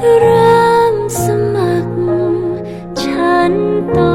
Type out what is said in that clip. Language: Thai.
เริ่มสมัคร ฉันต่อ